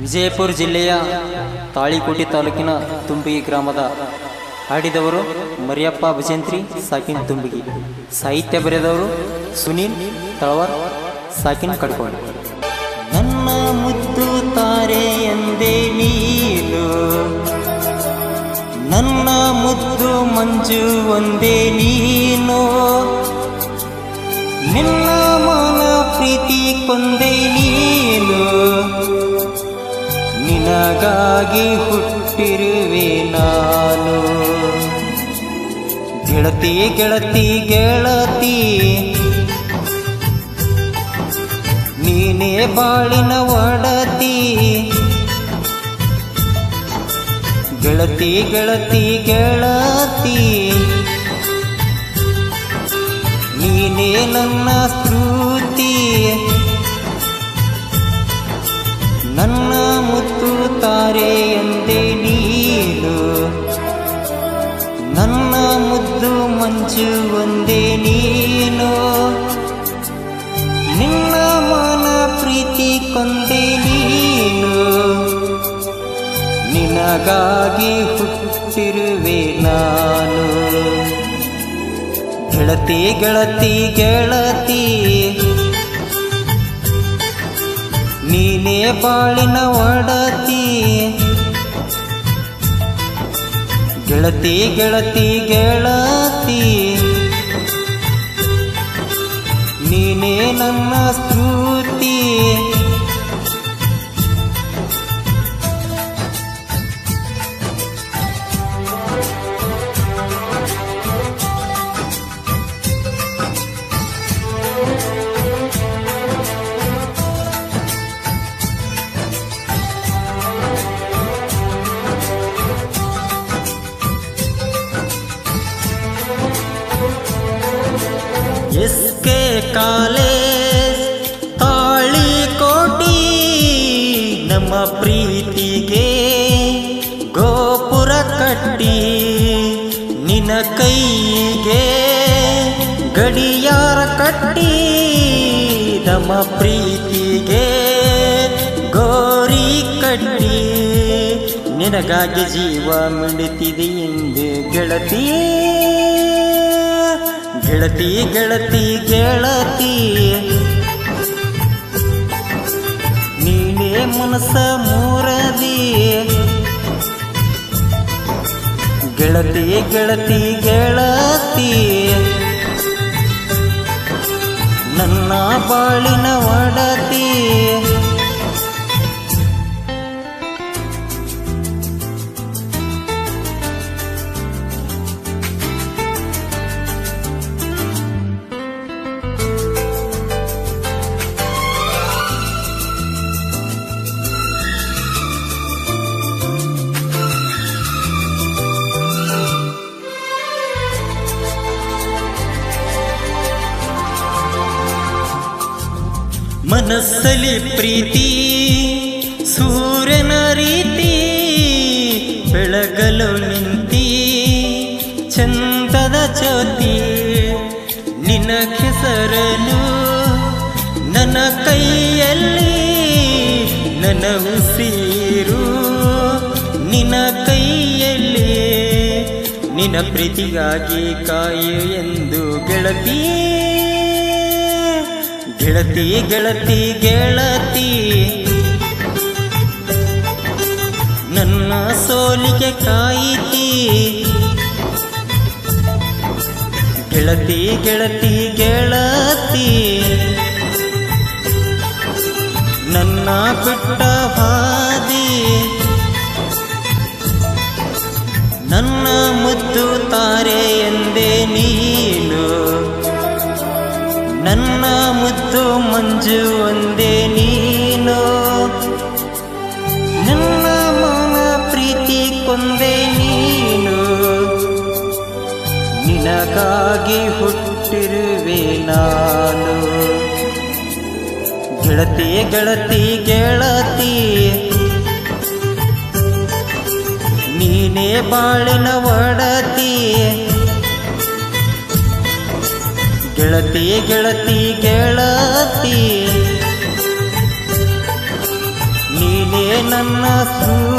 ವಿಜಯಪುರ ಜಿಲ್ಲೆಯ ತಾಳಿಕೋಟೆ ತಾಲೂಕಿನ ತುಂಬಿಗಿ ಗ್ರಾಮದ ಹಾಡಿದವರು ಮರಿಯಪ್ಪ ಭಜಂತ್ರಿ, ಸಾಕಿನ್ ತುಂಬಿಗಿ. ಸಾಹಿತ್ಯ ಬರೆದವರು ಸುನೀಲ್, ತಳವಾರ್, ಸಾಕಿನ್ ಕಡ್ಕೊಂಡು ನನ್ನ ಮುದ್ದು ತಾರೆ ಎಂದೇ ನೀನು. ನನ್ನ ಮುದ್ದು ಮಂಜು ಒಂದೇ ನೀನು. ನಿನ್ನ ಮನ ಪ್ರೀತಿ ಕೊಂದೇ ನೀನು. ನಿನಗಾಗಿ ಹುಟ್ಟಿರುವೆ ನಾನು. ಗೆಳತಿ ಗೆಳತಿ ಗೆಳತಿ, ನೀನೇ ಬಾಳಿನ ಒಡತಿ. ಗೆಳತಿ ಗೆಳತಿ ಗೆಳತಿ, ನೀನೇ ನನ್ನ ಸ್ಫೂರ್ತಿ ಮಂಜು ಒಂದೇ ನೀನು. ನಿನ್ನ ಮನ ಪ್ರೀತಿ ಕೊಂದೆ ನೀನು. ನಿನಗಾಗಿ ಹುಟ್ಟಿರುವೆ ನಾನು. ಗೆಳತಿ ಗೆಳತಿ ಗೆಳತಿ. ನೀನೇ ಬಾಳಿನ ಒಡತಿ. ಗೆಳತಿ ಗೆಳತಿ ಗೆಳತಿ. ನೀನೇ ನನ್ನ ನಮ್ಮ ಪ್ರೀತಿಗೆ ಗೋಪುರ ಕಟ್ಟಿ ನಿನ ಕೈಗೆ ಗಡಿಯಾರ ಕಟ್ಟಿ ನಮ್ಮ ಪ್ರೀತಿಗೆ ಗೋರಿ ಕಟ್ಟಿ. ನಿನಗಾಗಿ ಜೀವ ಮಿಡಿತಿದೆ ಎಂದು ಗೆಳತಿ. ಗೆಳತಿ ಗೆಳತಿ ಗೆಳತಿ. ಮನಸ ಮೂರದಿ ಗೆಳತಿ ಗೆಳತಿ ಗೆಳತಿ. ನನ್ನ ಬಾಳಿನ ಒಡತಿ. ಮನಸ್ಸಲ್ಲಿ ಪ್ರೀತಿ, ಸೂರ್ಯನ ರೀತಿ, ಬೆಳಗಲು ನಿಂತಿ, ಚಂದದ ಜ್ಯೋತಿ ನಿನ್ನ ಕೆಸರನು ನನ್ನ ಕೈಯಲ್ಲಿ ನನ್ನ ಉಸಿರು, ನಿನ್ನ ಕೈಯಲ್ಲಿ ನಿನ್ನ ಪ್ರೀತಿಗಾಗಿ ಕಾಯು ಎಂದು ಗೆಳತಿ. ಗೆಳತಿ ಗೆಳತಿ ಗೆಳತಿ. ನನ್ನ ಸೋಲಿಗೆ ಕಾಯಿತಿ. ಗೆಳತಿ ಗೆಳತಿ ಗೆಳತಿ. ನನ್ನ ಬಿಟ್ಟ ಹಾದಿ. ನನ್ನ ಮುದ್ದು ತಾರೆ ಎಂದೇ ಮುದ್ದು ಮಂಜು ಒಂದೇ ನೀನು. ನನ್ನ ಮನ ಪ್ರೀತಿ ಕೊಂದೆ ನೀನು. ನಿನಗಾಗಿ ಹುಟ್ಟಿರುವೆ ನಾನು. ಗೆಳತಿ ಗೆಳತಿ ಗೆಳತಿ. ನೀನೇ ಬಾಳಿನ ಒಡತಿ. ಗೆಳತಿ ಗೆಳತಿ ಗೆಳತಿ ನೀನೇ ನನ್ನ ಶ್ರುತಿ